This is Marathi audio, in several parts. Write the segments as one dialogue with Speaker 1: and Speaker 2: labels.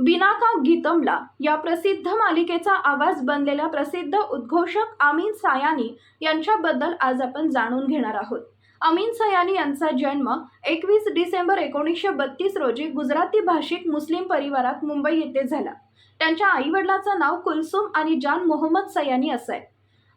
Speaker 1: बिनाका गीतमला या प्रसिद्ध मालिकेचा आवाज बनलेल्या प्रसिद्ध उद्घोषक आमीन सायानी यांच्याबद्दल आज आपण जाणून घेणार आहोत. अमीन सयानी यांचा जन्म एकवीस डिसेंबर एकोणीसशे बत्तीस रोजी गुजराती भाषिक मुस्लिम परिवारात मुंबई येथे झाला. त्यांच्या आईवडिलाचं नाव कुलसुम आणि जान मोहम्मद सयानी असं आहे.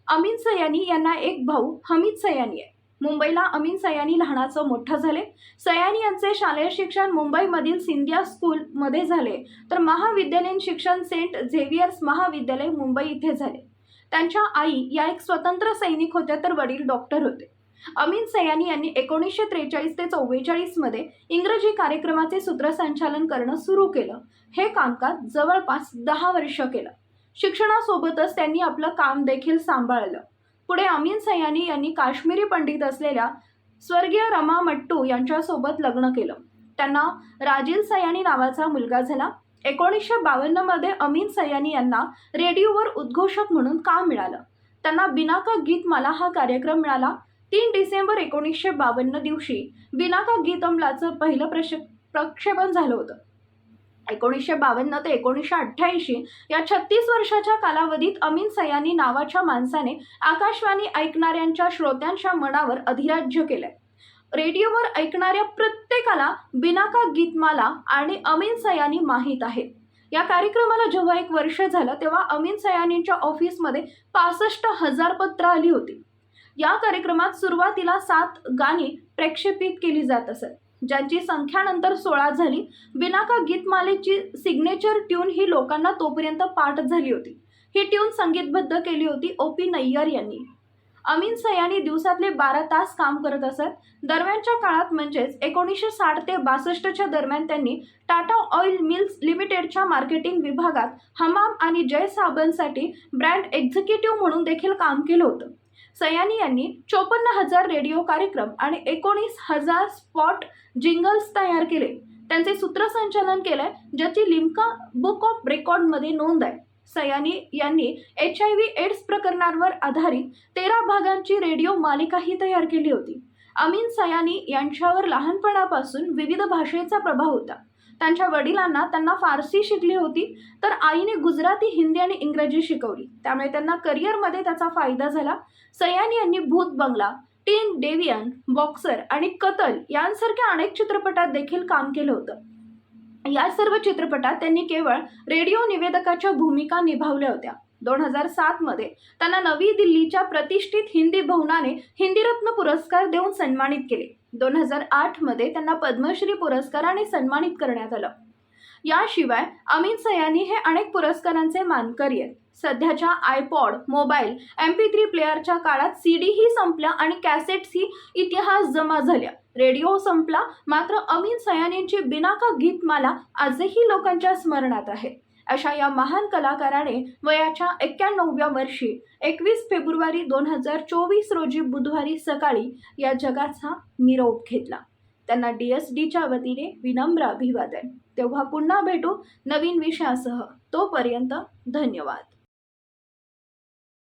Speaker 1: अमीन सयानी यांना एक भाऊ हमीद सयानी आहे. मुंबईला अमीन सयानी लहानाचं मोठं झाले. सयानी यांचे शालेय शिक्षण मुंबईमधील सिंधिया स्कूलमध्ये झाले. तर महाविद्यालयीन शिक्षण सेंट झेवियर्स महाविद्यालय मुंबई इथे झाले. त्यांच्या आई या एक स्वतंत्र सैनिक होत्या तर वडील डॉक्टर होते. अमीन सयानी यांनी एकोणीसशे त्रेचाळीस ते चव्वेचाळीसमध्ये इंग्रजी कार्यक्रमाचे सूत्रसंचालन करणं सुरू केलं. हे कामकाज जवळपास दहा वर्ष केलं. शिक्षणासोबतच त्यांनी आपलं काम देखील सांभाळलं. पुढे अमीन सयानी यांनी काश्मीरी पंडित असलेल्या स्वर्गीय रमा मट्टू यांच्यासोबत लग्न केलं. त्यांना राजील सयानी नावाचा मुलगा झाला. एकोणीसशे बावन्नमध्ये अमीन सयानी यांना रेडिओवर उद्घोषक म्हणून काम मिळालं? त्यांना बिनाका गीतमाला हा कार्यक्रम मिळाला. तीन डिसेंबर एकोणीसशे बावन्न दिवशी बिनाका गीत अमलाचं पहिलं प्रश प्रक्षेपण झालं होतं. एकोणीसशे बावन्न ते एकोणीसशे अठ्ठ्याऐंशी या छत्तीस वर्षाच्या कालावधीत अमीन सयानी नावाच्या माणसाने आकाशवाणी ऐकणाऱ्यांच्या श्रोत्यांच्या मनावर अधिराज्य केलंय. रेडिओवर ऐकणाऱ्या प्रत्येकाला बिनाका गीतमाला आणि अमीन सयानी माहीत आहे. या कार्यक्रमाला जेव्हा एक वर्ष झालं तेव्हा अमीन सयानींच्या ऑफिसमध्ये पासष्ट हजार पत्र आली होती. या कार्यक्रमात सुरुवातीला सात गाणी प्रक्षेपित केली जात असत ज्यांची संख्या नंतर सोळा झाली बिनाका गीतमालेची सिग्नेचर ट्यून ही लोकांना तोपर्यंत पाठ झाली होती. ही ट्यून संगीतबद्ध केली होती ओ पी नय्यर यांनी. अमीन सयानी दिवसातले बारा तास काम करत असत. दरम्यानच्या काळात म्हणजेच एकोणीसशे साठ ते बासष्टच्या दरम्यान त्यांनी टाटा ऑइल मिल्स लिमिटेडच्या मार्केटिंग विभागात हमाम आणि जय साबणसाठी ब्रँड एक्झिक्युटिव्ह म्हणून देखील काम केलं होतं. सयानी यांनी चोपन्न हजार रेडिओ कार्यक्रम आणि एकोणीस हजार स्पॉट जिंगल्स तयार केले. त्यांचे सूत्रसंचालन केलंय ज्याची लिम्का बुक ऑफ रेकॉर्डमध्ये नोंद आहे. सयानी यांनी एच आय व्ही एड्स प्रकरणांवर आधारित तेरा भागांची रेडिओ मालिकाही तयार केली होती. अमीन सयानी यांच्यावर लहानपणापासून विविध भाषेचा प्रभाव होता. त्यांच्या वडिलांना त्यांना फारसी शिकली होती तर आईने गुजराती हिंदी आणि इंग्रजी शिकवली. त्यामुळे त्यांना करिअरमध्ये त्याचा फायदा झाला. सयानी यांनी भूत बंगला टीन डेवियन बॉक्सर आणि कतल यांसारख्या अनेक चित्रपटात देखील काम केलं होतं. या सर्व चित्रपटात त्यांनी केवळ रेडिओ निवेदकाच्या भूमिका निभावल्या होत्या. दोन हजार सातमध्ये त्यांना नवी दिल्लीच्या प्रतिष्ठित हिंदी भवनाने हिंदीरत्न पुरस्कार देऊन सन्मानित केले. दोन हजार आठमध्ये त्यांना पद्मश्री पुरस्काराने सन्मानित करण्यात आलं. याशिवाय अमीन सयानी हे अनेक पुरस्कारांचे मानकरी आहेत. सध्याच्या iPod mobile M P three प्लेअरच्या काळात सी डीही संपल्या आणि कॅसेट्सही इतिहास जमा झाल्या. रेडिओ संपला मात्र अमीन सयानींची बिनाका गीतमाला आजही लोकांच्या स्मरणात आहे. अशा या महान कलाकाराने वयाच्या एक्क्याण्णव्या वर्षी एकवीस फेब्रुवारी दोन हजार चोवीस रोजी बुधवारी सकाळी या जगाचा निरोप घेतला. त्यांना डी एस डीच्या वतीने विनम्र अभिवादन. तेव्हा पुन्हा भेटू नवीन विषयासह. तोपर्यंत धन्यवाद.